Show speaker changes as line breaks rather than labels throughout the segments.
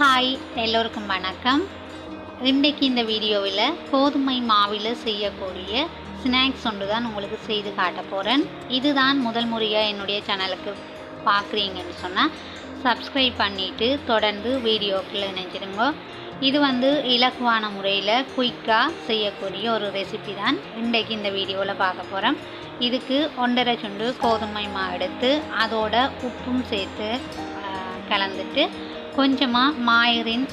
Hi எல்லோருக்கும் வணக்கம். இன்றைக்கு இந்த வீடியோவில் கோதுமை மாவில் செய்யக்கூடிய ஸ்நாக்ஸ் ஒன்று தான் உங்களுக்கு செய்து காட்ட போகிறேன் இதுதான் முதல் முறையாக என்னுடைய சேனலுக்கு பார்க்குறீங்கன்னு சொன்னால் சப்ஸ்கிரைப் பண்ணிவிட்டு தொடர்ந்து வீடியோக்குள்ளே இணைஞ்சிருங்க. இது வந்து இலகுவான முறையில் குயிக்காக செய்யக்கூடிய ஒரு ரெசிபி தான் இன்றைக்கு இந்த வீடியோவில் பார்க்க போகிறோம் இதுக்கு ஒன்றரை சுண்டு கோதுமை மா எடுத்து அதோட உப்பும் சேர்த்து கலந்துட்டு கொஞ்சமாக மாயரின்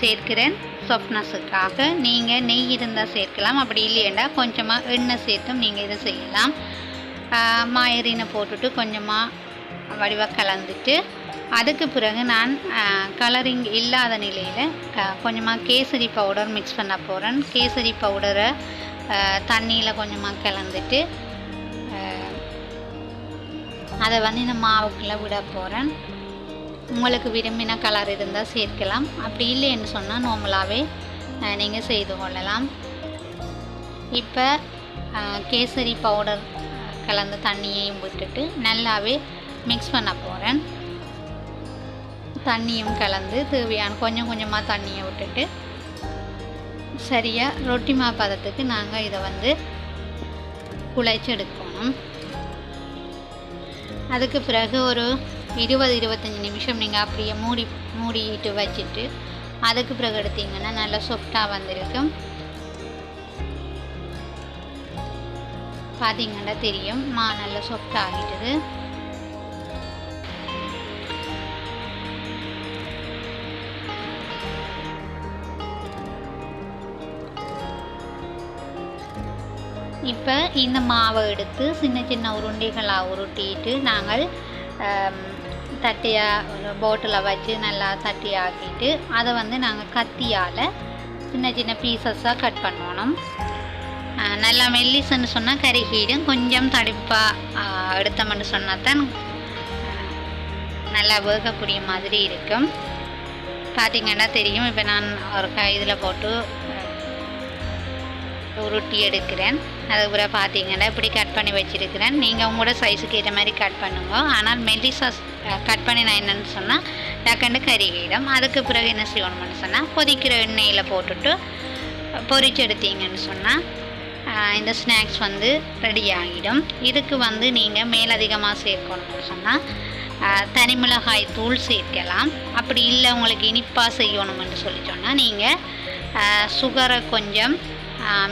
சேர்க்கிறேன் சொப்னஸுக்காக நீங்கள் நெய் இருந்தால் சேர்க்கலாம் அப்படி இல்லையண்டா கொஞ்சமாக எண்ணெய் சேர்த்தும் நீங்கள் இதை செய்யலாம். மாயரினை போட்டுட்டு கொஞ்சமாக வடிவாக கலந்துட்டு அதுக்கு பிறகு நான் கலரிங் இல்லாத நிலையில் கொஞ்சமாக கேசரி பவுடர் மிக்ஸ் பண்ண போகிறேன் கேசரி பவுடரை தண்ணியில் கொஞ்சமாக கலந்துட்டு அதை வந்து இந்த மாவுக்குள்ளே விட போகிறேன் உங்களுக்கு விரும்பின கலர் இருந்தால் சேர்க்கலாம். அப்படி இல்லைன்னு சொன்னால் நார்மலாகவே நீங்கள் செய்து கொள்ளலாம். இப்போ கேசரி பவுடர் கலந்த தண்ணியையும் விட்டுட்டு நல்லாவே மிக்ஸ் பண்ண போகிறேன் தண்ணியும் கலந்து தேவையான கொஞ்சம் கொஞ்சமாக தண்ணியை விட்டுட்டு சரியாக ரொட்டி மா பதத்துக்கு நாங்கள் இதை வந்து குழைச்சி எடுக்கணும். அதுக்கு பிறகு ஒரு இருபது இருபத்தஞ்சி நிமிஷம் நீங்கள் அப்படியே மூடி மூடிட்டு வச்சுட்டு அதுக்கு பிறகு எடுத்தீங்கன்னா நல்லா சாஃப்டாக வந்திருக்கும். பார்த்தீங்கன்னா தெரியும். மா நல்லா சாஃப்ட் ஆகிட்டுது. இப்போ இந்த மாவை எடுத்து சின்ன சின்ன உருண்டைகளாக உருட்டிட்டு நாங்கள் தட்டியாக போட்டில் வச்சு நல்லா தட்டி ஆக்கிட்டு அதை வந்து நாங்கள் கத்தியால் சின்ன சின்ன பீசஸாக கட் பண்ணணும். நல்லா மெல்லிசுன்னு சொன்னால் கருகிடும். கொஞ்சம் தடிப்பாக எடுத்தோம்னு சொன்னால் தான் நல்லா வேகக்கூடிய மாதிரி இருக்கும். பார்த்திங்கன்னா தெரியும். இப்போ நான் ஒரு க இதில் போட்டு உருட்டி எடுக்கிறேன். அதுக்கப்புறம் பார்த்தீங்கன்னா இப்படி கட் பண்ணி வச்சுருக்கிறேன். நீங்கள் உங்களோட சைஸுக்கு ஏற்ற மாதிரி கட் பண்ணுங்க. ஆனால் மெல்லிசா கட் பண்ணி நான் என்னென்னு சொன்னால் டக்குன்னு கருகிடும் அதுக்கு பிறகு என்ன செய்யணும்னு சொன்னால் கொதிக்கிற எண்ணெயில் போட்டுட்டு பொரிச்சு எடுத்தீங்கன்னு சொன்னால் இந்த ஸ்நாக்ஸ் வந்து ரெடி ஆகிடும். இதுக்கு வந்து நீங்கள் மேலதிகமாக சேர்க்கணும்னு சொன்னால் தனி மிளகாய் தூள் சேர்க்கலாம். அப்படி இல்லை உங்களுக்கு இனிப்பாக செய்யணும்னு சொல்லி சொன்னால் நீங்கள் சுகரை கொஞ்சம்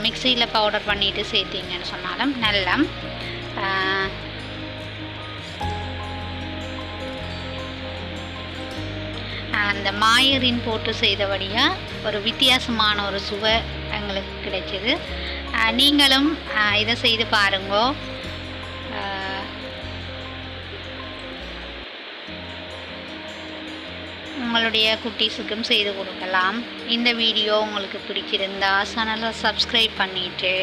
மிக்சியில் பவுடர் பண்ணிட்டு சேர்த்திங்கன்னு சொன்னாலும் நல்லா அந்த மாயரின் போட்டு செய்தபடியாக ஒரு வித்தியாசமான ஒரு சுவை எங்களுக்கு கிடைச்சிது. நீங்களும் இதை செய்து பாருங்கோ. உங்களுடைய குட்டீஸுக்கும் செய்து கொடுக்கலாம். இந்த வீடியோ உங்களுக்கு பிடிச்சிருந்தா சேனலை சப்ஸ்கிரைப் பண்ணிவிட்டு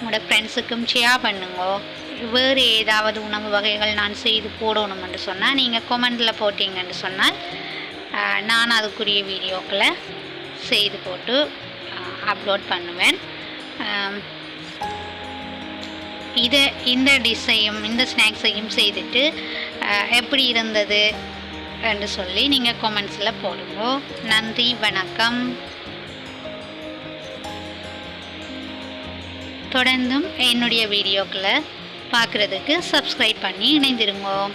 உங்களோட ஃப்ரெண்ட்ஸுக்கும் ஷேர் பண்ணுங்க. வேறு ஏதாவது உணவு வகைகள் நான் செய்து போடணும்னு சொன்னால் நீங்கள் கொமெண்டில் போட்டிங்கன்னு சொன்னால் நான் அதுக்குரிய வீடியோக்களை செய்து போட்டு அப்லோட் பண்ணுவேன். இதை இந்த டிஷ்ஷையும் இந்த ஸ்நாக்ஸையும் செய்துட்டு எப்படி இருந்தது என்று சொல்லி நீங்கள் கொமெண்ட்ஸில் போடுங்க. நன்றி வணக்கம். தொடர்ந்தும் என்னுடைய வீடியோக்களை பார்க்குறதுக்கு சப்ஸ்கிரைப் பண்ணி இணைந்திருங்கோ.